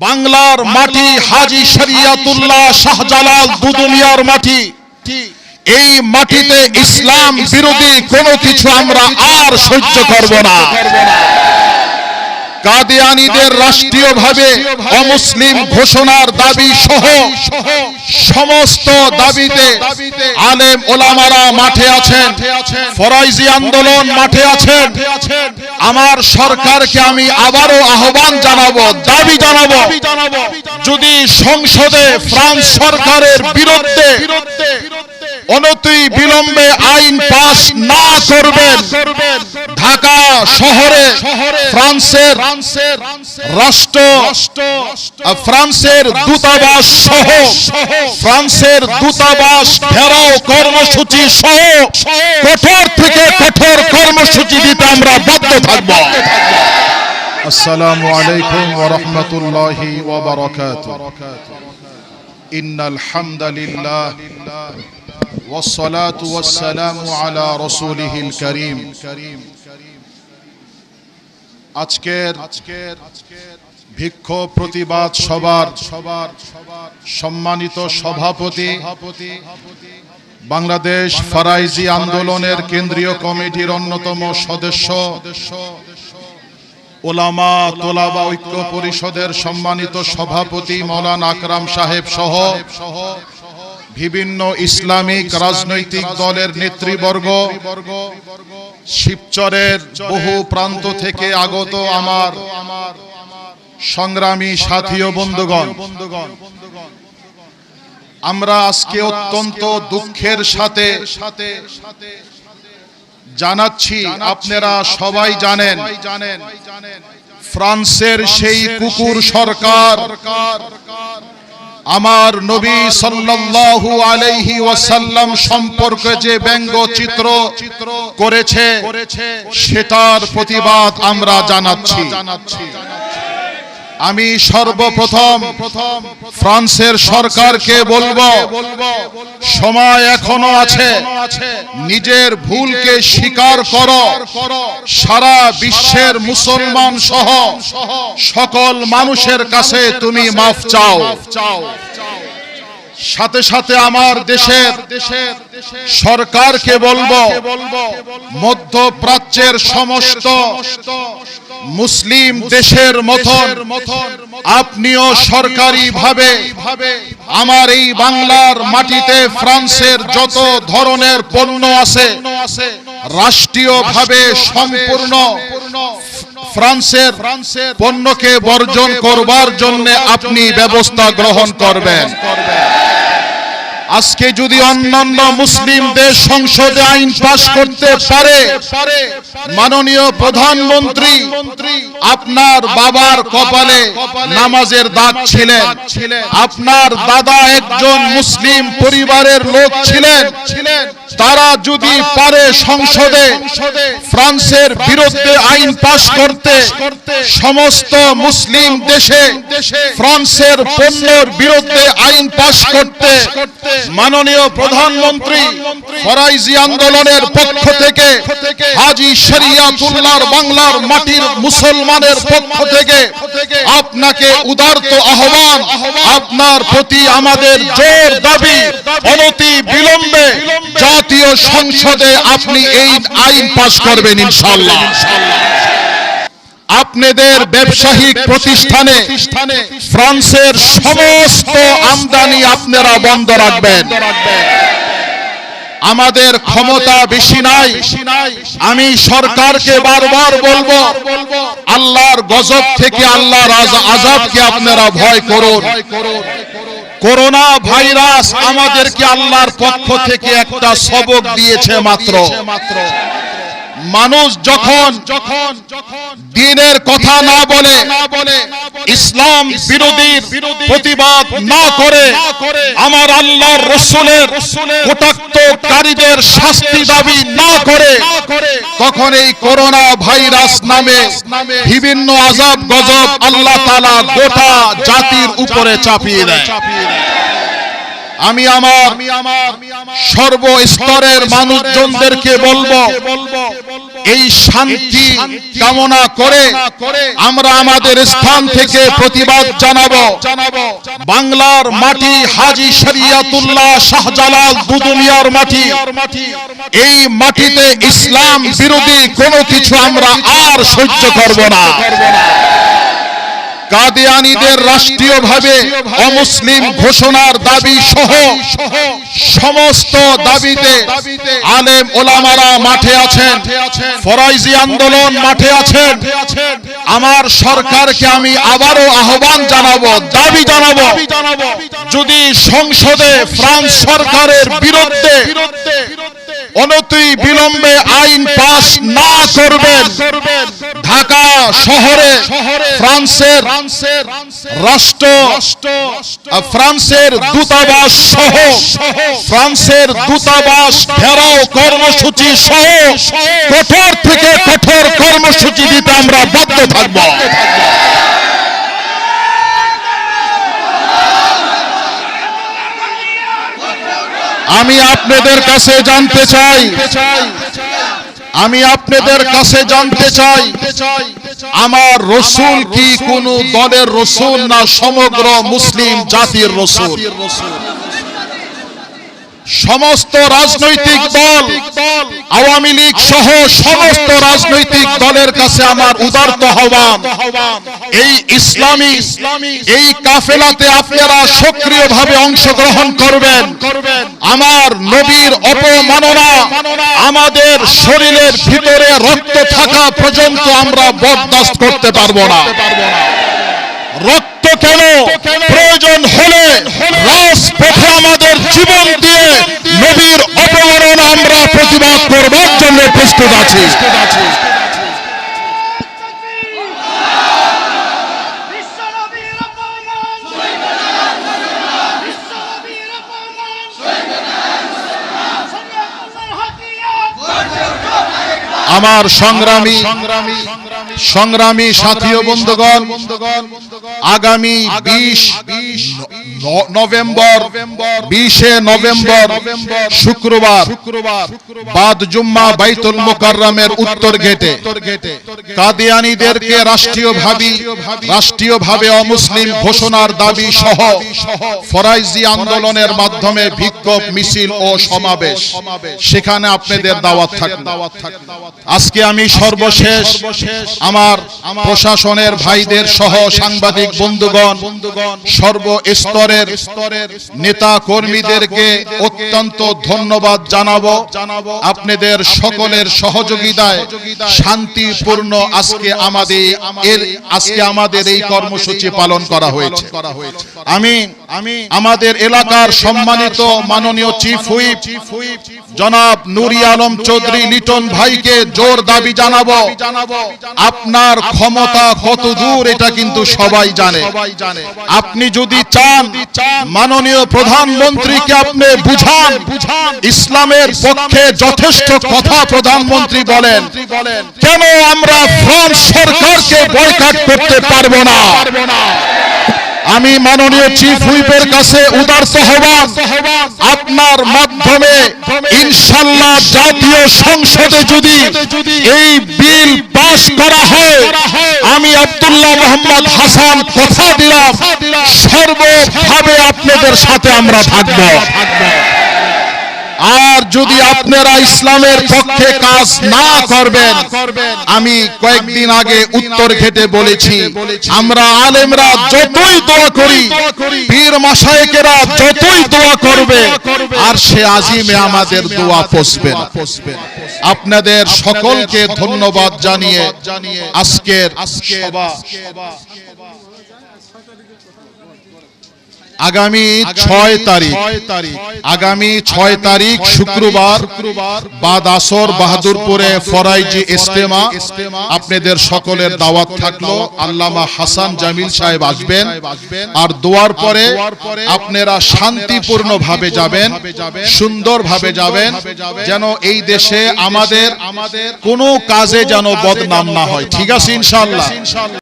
বাংলার মাটি হাজি শরিয়াতুল্লাহ শাহজালাল দুদুনিয়ার মাটি। এই মাটিতে ইসলাম বিরোধী কোন কিছু আমরা আর সহ্য করব না। কাদিয়ানীদের রাষ্ট্রীয়ভাবে অমুসলিম ঘোষণার দাবি সহ সমস্ত দাবিতে আলেম ওলামারা মাঠে আছেন। ফরাইজি আন্দোলন মাঠে আছেন। আমার সরকারকে আমি আবারও আহ্বান জানাব দাবি জানাব। যদি সংসদে ফ্রান্স সরকারের বিরুদ্ধে অনতি বিলম্বে আইন পাস না করবেন। ঢাকা শহরে, ফ্রান্সের রাষ্ট্র, ফ্রান্সের দূতাবাস সহ, ফ্রান্সের দূতাবাস ঘেরাও কর্মসূচি সহ কঠোর থেকে কঠোর কর্মসূচি দিতে আমরা বাধ্য থাকব। আসসালামু আলাইকুম ওয়া রাহমাতুল্লাহি ওয়া বারাকাতুহু। ইন্নাল হামদালিল্লাহ والصلاة والسلام على رسوله الكريم আজকের ভিক্ষোভ প্রতিবাদ সবার সবার সম্মানিত সভাপতি বাংলাদেশ ফারাইজি আন্দোলনের কেন্দ্রীয় কমিটির অন্যতম সদস্য ওলামা তোলাবা ঐক্য পরিষদের সম্মানিত সভাপতি মৌলানা আকরাম সাহেব সহ বিভিন্ন ইসলামিক রাজনৈতিক দলের নেতৃবর্গ শিবচরের বহু প্রান্ত থেকে আগত আমার সংগ্রামী সাথী ও বন্ধুগণ, আমরা আজকে অত্যন্ত দুঃখের সাথে জানাচ্ছি, আপনারা সবাই জানেন, ফ্রান্সের সেই কুকুর সরকার আমার নবী সাল্লাল্লাহু আলাইহি ওয়াসাল্লাম সম্পর্কে যে ব্যঙ্গ চিত্র করেছে সেটার প্রতিবাদ আমরা জানাচ্ছি। আমি সর্বপ্রথম ফ্রান্সের সরকারকে বলব, সময় এখনও আছে, নিজের ভুলকে স্বীকার করো, সারা বিশ্বের মুসলমান সহ সকল মানুষের কাছে তুমি মাফ চাও। সাথে সাথে আমার দেশের সরকারকে বলব মধ্যপ্রাচ্যের সমস্ত মুসলিম দেশের মতন আপনিও সরকারি ভাবে আমার এই বাংলার মাটিতে ফ্রান্সের যত ধরনের পণ্য আছে রাষ্ট্রীয় ভাবে সম্পূর্ণ ফ্রান্সের পণ্যকে বর্জন করবার জন্য আপনি ব্যবস্থা গ্রহণ করবেন। আজকে যদি অন্যান্য মুসলিম দেশ সংসদে আইন পাশ করতে পারে, মাননীয় প্রধানমন্ত্রী, আপনার বাবার কপালে নামাজের দাগ ছিলেন, আপনার দাদা একজন মুসলিম পরিবারের লোক ছিলেন তারা যদি পারে সংসদে ফ্রান্সের বিরুদ্ধে আইন পাশ করতে সমস্ত মুসলিম দেশে ফ্রান্সের পণ্যের বিরুদ্ধে আইন পাশ করতে মাননীয় প্রধানমন্ত্রী ফরাইজি আন্দোলনের পক্ষ থেকে হাজি শরিয়াতুল্লাহর বাংলার মাটির মুসলমানের পক্ষ থেকে আপনাকে উদারত আহ্বান আপনার প্রতি আমাদের জোর দাবি অনতি বিলম্বে জাতীয় সংসদে আপনি এই আইন পাশ করবেন ইনশাআল্লাহ। আপনাদের ব্যবসায়িক প্রতিষ্ঠানে ফ্রান্সের সমস্ত আমদানি আপনারা বন্ধ রাখবেন। আমাদের ক্ষমতা বেশি নাই। আমি সরকারকে বারবার বলব আল্লাহর গজব থেকে আল্লাহর আজাদকে আজাবকে আপনারা ভয় করুন। করোনা। ভাইরাস আমাদেরকে আল্লাহর পক্ষ থেকে একটা সবক দিয়েছে মাত্র। মাত্র। মানুষ যখন যখন দিনের কথা না বলে ইসলাম বিরোধীর প্রতিবাদ না করে আমার আল্লাহর রসুলের কটাক্তকারীদের শাস্তি দাবি না করে তখন এই করোনা ভাইরাস নামে বিভিন্ন আজাব গজব আল্লাহ তালা গোটা জাতির উপরে চাপিয়ে দেয়। আমি আমার সর্বস্তরের মানুষজনদেরকে বলব এই শান্তি কামনা করে আমরা আমাদের স্থান থেকে প্রতিবাদ জানাব। বাংলার মাটি হাজি শরিয়াতুল্লাহ শাহজালাল দুদুমিয়ার মাটি। এই মাটিতে ইসলাম বিরোধী কোনো কিছু আমরা আর সহ্য করব না। কাদিয়ানীদের রাষ্ট্রীয়ভাবে অমুসলিম ঘোষণার দাবি সহ সমস্ত দাবিতে আলেম ওলামারা মাঠে আছেন। ফরাইজি আন্দোলন মাঠে আছেন। আমার সরকারকে আমি আবারও আহ্বান জানাব দাবি জানাব। যদি সংসদে ফ্রান্স সরকারের বিরুদ্ধে অনতি বিলম্বে আইন পাস না করবেন ঢাকা শহরে ফ্রান্সের রাষ্ট্র ফ্রান্সের দূতাবাস সহ ফ্রান্সের দূতাবাস ঘেরাও কর্মসূচি সহ কঠোর থেকে কঠোর কর্মসূচি দিতে আমরা বাধ্য থাকব। আমি আপনাদের কাছে জানতে চাই আমি আপনাদের কাছে জানতে চাই আমার রসুল কি কোন দলের রসুল না সমগ্র মুসলিম জাতির রসুল? সমস্ত রাজনৈতিক দল আওয়ামী লীগ সহ সমস্ত রাজনৈতিক দলের কাছে আমার উদার্ত আহ্বান। এই ইসলামী এই কাফেলাতে আপনারা সক্রিয়ভাবে অংশগ্রহণ করবেন। আমার নবীর অপমাননা আমাদের শরীরের ভিতরে রক্ত থাকা পর্যন্ত আমরা বরদাস্ত করতে পারব না। রক্ত কেন? প্রয়োজন হলে রাজপথে আমাদের জীবন দিয়ে নবীর অপমাননা আমরা প্রতিবাদ করবার জন্য প্রস্তুত আছি। অপমান অপমান আমার সংগ্রামী সংগ্রামী সাথী ও বন্ধুগণ, আগামী বিশ নভেম্বর, বিশে নভেম্বর, শুক্রবার, বাদ জুম্মা বাইতুল মোকাররমের উত্তর গেটে। কাদিয়ানীদেরকে রাষ্ট্রীয়ভাবে রাষ্ট্রীয়ভাবে অমুসলিম ঘোষণার দাবি সহ ফরাইজি আন্দোলনের মাধ্যমে বিক্ষোভ, মিছিল ও সমাবেশ। সেখানে আপনাদের দাওয়াত আজকে আমি সর্বশেষ আমার প্রশাসনের ভাইদের সহ সাংবাদিক বন্ধুগণ সর্বস্তরের নেতা কর্মীদেরকে অত্যন্ত ধন্যবাদ জানাব। আপনাদের সকলের সহযোগিতায় শান্তিপূর্ণ আজকে আমাদের এর আজকে আমাদের এই কর্মসূচি পালন করা হয়েছে। আমি আমি আমাদের এলাকার সম্মানিত মাননীয় চিফ হুইপ জনাব নুরি আলম চৌধুরী লিটন ভাইকে জোর দাবি জানাব। আপনার ক্ষমতা কত দূর এটা কিন্তু সবাই জানে। আপনি যদি চান মাননীয় প্রধানমন্ত্রীকে আপনি বুঝান। ইসলামের পক্ষে যথেষ্ট কথা প্রধানমন্ত্রী বলেন। কেন আমরা ফ্রান্স সরকারকে বয়কাট করতে পারব না। আমি মাননীয় চিফ হুইপের কাছে উদার হবান আপনার মাধ্যমে ইনশাল্লাহ জাতীয় সংসদে যদি এই বিল পাশ করা হয় আমি আব্দুল্লাহ মোহাম্মদ হাসান কথা দিলাম। সর্বভাবে আপনাদের সাথে আমরা থাকব। আর যদি আপনারা ইসলামের পক্ষে কাজ না করবেন আমি কয়েকদিন আগে উত্তর ঘেটে বলেছি আমরা আলেমরা যতই দোয়া করি পীর মাসায়েকেরা যতই দোয়া করবে আর সে আজিমে আমাদের দোয়া পৌঁছবে না আপনাদের সকলকে ধন্যবাদ জানিয়ে আজকের সভা। আগামী ছয় তারিখ। আগামী ছয় তারিখ শুক্রবার বাদ আসর বাহাদুরপুরে ফরাইজি ইস্তেমা। আপনাদের সকলের দাওয়াত থাকল। আল্লামা হাসান জামিল সাহেব আসবেন। আর দোয়ার পরে আপনারা শান্তিপূর্ণ ভাবে যাবেন সুন্দর ভাবে যাবেন যেন এই দেশে আমাদের কোনো কাজে যেন বদনাম না হয়। ঠিক আছে ইনশাল্লাহ